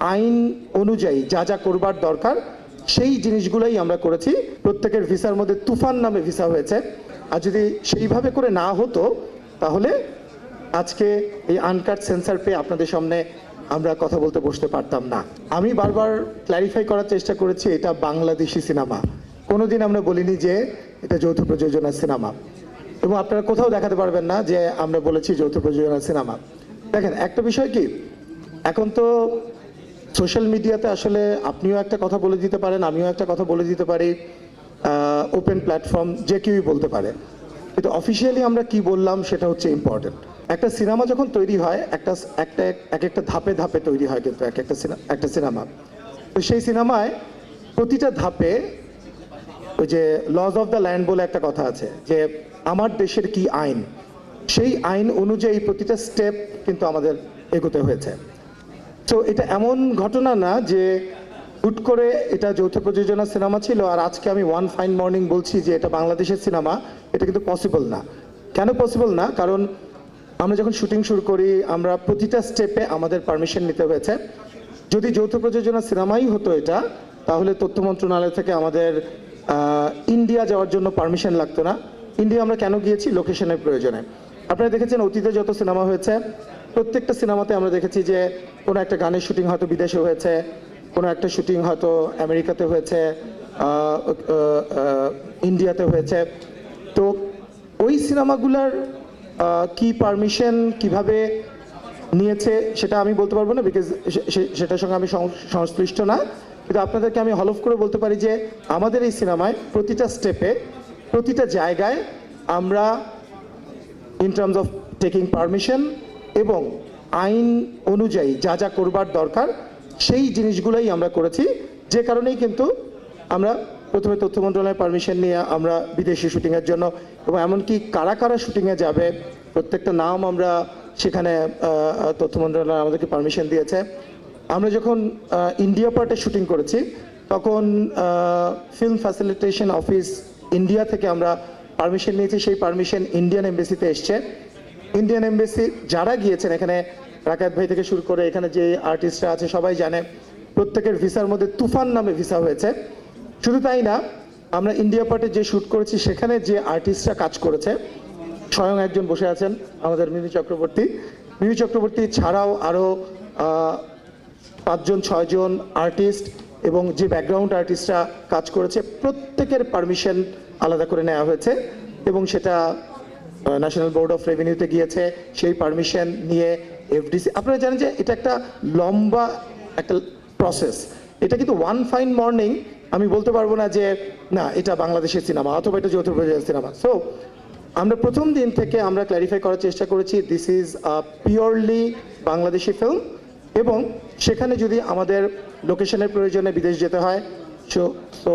আইন অনুযায়ী যা যা করবার দরকার, সেই জিনিসগুলোই আমরা করেছি। প্রত্যেকের ভিসার মধ্যে তুফান নামে ভিসা হয়েছে। আর যদি সেইভাবে করে না হতো, তাহলে আজকে এই আনকাট সেন্সার পেয়ে আপনাদের সামনে আমরা কথা বলতে বসতে পারতাম না। আমি বারবার ক্ল্যারিফাই করার চেষ্টা করেছি, এটা বাংলাদেশি সিনেমা। কোনোদিন আমরা বলিনি যে এটা যৌথ প্রযোজনার সিনেমা। এবং আপনারা কোথাও দেখাতে পারবেন না যে আমরা বলেছি যৌথ প্রযোজনার সিনেমা। দেখেন, একটা বিষয় কি? এখন তো সোশ্যাল মিডিয়াতে আসলে আপনিও একটা কথা বলে দিতে পারেন, আমিও একটা কথা বলে দিতে পারি ওপেন প্ল্যাটফর্ম যে কেউই বলতে পারে। কিন্তু অফিসিয়ালি আমরা কি বললাম সেটা হচ্ছে ইম্পর্টেন্ট একটা সিনেমা যখন তৈরি হয়, একটা একটা, এক একটা ধাপে ধাপে তৈরি হয় কিন্তু এক একটা সিনেমা একটা সিনেমা তো সেই সিনেমায় প্রতিটা ধাপে ওই যে লজ অফ দ্য ল্যান্ড বলে একটা কথা আছে, যে আমার দেশের কি আইন? সেই আইন অনুযায়ী প্রতিটা স্টেপ কিন্তু আমাদের এগোতে হয়েছে। তো এটা এমন ঘটনা না যে হুট করে এটা যৌথ প্রযোজনা সিনেমা ছিল আর আজকে আমি ওয়ান ফাইন মর্নিং বলছি যে এটা বাংলাদেশের সিনেমা, এটা কিন্তু পসিবল না। কেন পসিবল না? কারণ আমরা যখন শুটিং শুরু করি, আমরা প্রতিটা স্টেপে আমাদের পারমিশন নিতে হয়েছে। যদি যৌথ প্রযোজনা সিনেমাই হতো এটা, তাহলে তথ্য মন্ত্রণালয় থেকে আমাদের ইন্ডিয়া যাওয়ার জন্য পারমিশন লাগতো না। ইন্ডিয়া আমরা কেন গিয়েছি? লোকেশনের প্রয়োজনে। আপনারা দেখেছেন অতীতে যত সিনেমা হয়েছে প্রত্যেকটা সিনেমাতে আমরা দেখেছি যে কোনো একটা গানের শুটিং হয়তো বিদেশে হয়েছে, কোনো একটা শুটিং হয়তো আমেরিকাতে হয়েছে ইন্ডিয়াতে হয়েছে। তো ওই সিনেমাগুলার কি পারমিশন কীভাবে নিয়েছে সেটা আমি বলতে পারব না বিকজ সেটার সঙ্গে আমি সংশ্লিষ্ট না। কিন্তু আপনাদেরকে আমি হলফ করে বলতে পারি যে আমাদের এই সিনেমায় প্রতিটা স্টেপে, প্রতিটা জায়গায় আমরা in terms of taking permission এবং আইন অনুযায়ী যা যা করবার দরকার, সেই জিনিসগুলোই আমরা করেছি। যে কারণেই কিন্তু আমরা প্রথমে তথ্য মন্ত্রণালয়ের পারমিশন নিয়ে আমরা বিদেশি শুটিংয়ের জন্য এবং এমনকি কারা কারা শুটিংয়ে যাবে, প্রত্যেকটা নাম আমরা সেখানে তথ্য মন্ত্রণালয় আমাদেরকে পারমিশন দিয়েছে। আমরা যখন ইন্ডিয়া পার্টে শুটিং করেছি, তখন ফিল্ম ফ্যাসিলিটেশন অফিস ইন্ডিয়া থেকে আমরা পারমিশন নিয়েছি। সেই পারমিশন ইন্ডিয়ান এমবেসিতে এসছে। ইন্ডিয়ান এমবেসি যারা গিয়েছেন, এখানে রাকাত ভাই থেকে শুরু করে এখানে যে আর্টিস্টরা আছে, সবাই জানে, প্রত্যেকের ভিসার মধ্যে তুফান নামে ভিসা হয়েছে। শুধু তাই না, আমরা ইন্ডিয়া পার্টে যে শ্যুট করেছি, সেখানে যে আর্টিস্টরা কাজ করেছে, স্বয়ং একজন বসে আছেন আমাদের মিমি চক্রবর্তী। মিমি চক্রবর্তী ছাড়াও আরও পাঁচজন, ছয়জন আর্টিস্ট এবং যে ব্যাকগ্রাউন্ড আর্টিস্টরা কাজ করেছে, প্রত্যেকের পারমিশন আলাদা করে নেওয়া হয়েছে এবং সেটা ন্যাশনাল বোর্ড অফ রেভিনিউতে গিয়েছে, সেই পারমিশন নিয়ে এফডিসি আপনারা জানেন যে এটা একটা লম্বা একটা প্রসেস এটা কিন্তু ওয়ান ফাইন মর্নিং আমি বলতে পারব না যে না, এটা বাংলাদেশের সিনেমা অথবা এটা যৌথ প্রযোজনা সিনেমা সো আমরা প্রথম দিন থেকে আমরা ক্ল্যারিফাই করার চেষ্টা করেছি this is purely Bangladeshi film এবং সেখানে যদি আমাদের লোকেশনের প্রয়োজনে বিদেশ যেতে হয় সো তো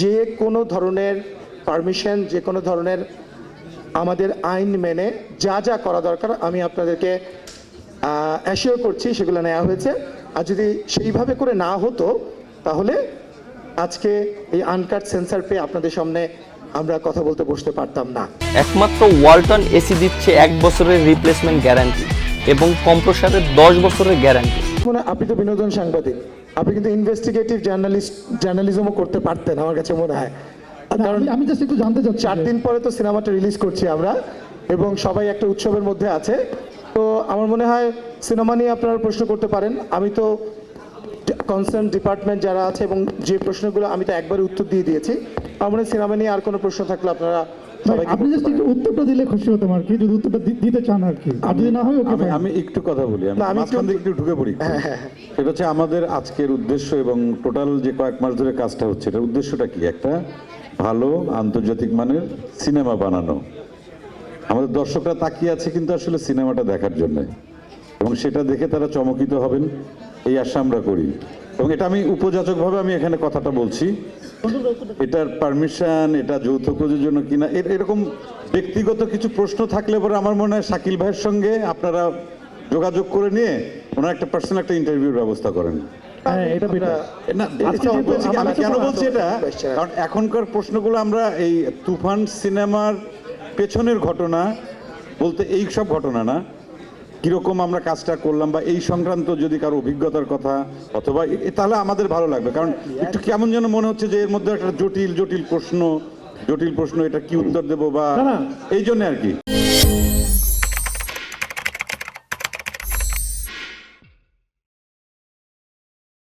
যে কোনো ধরনের পারমিশন যে কোনো ধরনের আমাদের আইন মেনে যা যা করা দরকার আমি আপনাদেরকে অ্যাসিওর করছি সেগুলো নেওয়া হয়েছে। আর যদি সেইভাবে করে না হতো তাহলে আজকে এই আনকাট সেন্সার পেয়ে আপনাদের সামনে আমরা কথা বলতে বসতে পারতাম না। একমাত্র ওয়ালটন এসি দিচ্ছে এক বছরের রিপ্লেসমেন্ট গ্যারান্টি এবং কম্প্রসারের দশ বছরের গ্যারান্টি মনে আপনি তো বিনোদন সাংবাদিক আপনি কিন্তু ইনভেস্টিগেটিভ জার্নালিস্ট জার্নালিজমও করতে পারতেন আমার কাছে মনে হয়। আমি- আমি জাস্ট একটু জানতে চাচ্ছি। চার দিন পরে তো সিনেমাটা রিলিজ করছি আমরা এবং সবাই একটা উৎসবের মধ্যে আছে। তো আমার মনে হয় সিনেমা নিয়ে আপনারা প্রশ্ন করতে পারেন। আমি তো কনসার্ন ডিপার্টমেন্ট যারা আছে এবং যে প্রশ্নগুলো আমি তো একবারই উত্তর দিয়ে দিয়েছি আমার মনে হয় সিনেমা নিয়ে আর কোনো প্রশ্ন থাকলে আপনারা আপনি জাস্ট একটু উত্তরটা দিলে খুশি হতাম আর কি যদি উত্তরটা দিতে চান আর কি। আর যদি না হয় ওকে আমি একটু কথা বলি আমি মাঝখান থেকে একটু ঢুকে পড়ি একটু। সেটা হচ্ছে আমাদের আজকের উদ্দেশ্য এবং টোটাল যে কয়েক মাস ধরে কাজটা হচ্ছে এটার উদ্দেশ্যটা কি? একটা ভালো, আন্তর্জাতিক মানের সিনেমা বানানো। আমাদের দর্শকরা তাকিয়ে আছে কিন্তু আসলে সিনেমাটা দেখার জন্য। এবং সেটা দেখে তারা চমকিত হবেন, এই আশা আমরা করি। এবং এটা আমি উপযাচকভাবে আমি এখানে কথাটা বলছি। এটার পারমিশন এটা যৌথ প্রযোজনা কিনা এর- এরকম ব্যক্তিগত কিছু প্রশ্ন থাকলে পরে আমার মনে হয় শাকিল ভাইয়ের সঙ্গে আপনারা যোগাযোগ করে নিয়ে ওনার একটা পার্সোনাল একটা ইন্টারভিউর ব্যবস্থা করেন। হ্যাঁ এটা বেটার না আজকে যেহেতু হচ্ছে কি, আমি কেন বলছি এটা? কারণ এখনকার প্রশ্নগুলো আমরা এই তুফান সিনেমার পেছনের ঘটনা বলতে এই সব ঘটনা না। কীরকম আমরা কাজটা করলাম বা এই সংক্রান্ত যদি কারও অভিজ্ঞতার কথা অথবা তাহলে আমাদের ভালো লাগবে। কারণ একটু কেমন যেন মনে হচ্ছে যে এর মধ্যে একটা জটিল জটিল প্রশ্ন জটিল প্রশ্ন এটা কি উত্তর দেবো বা। এই জন্য আর কি।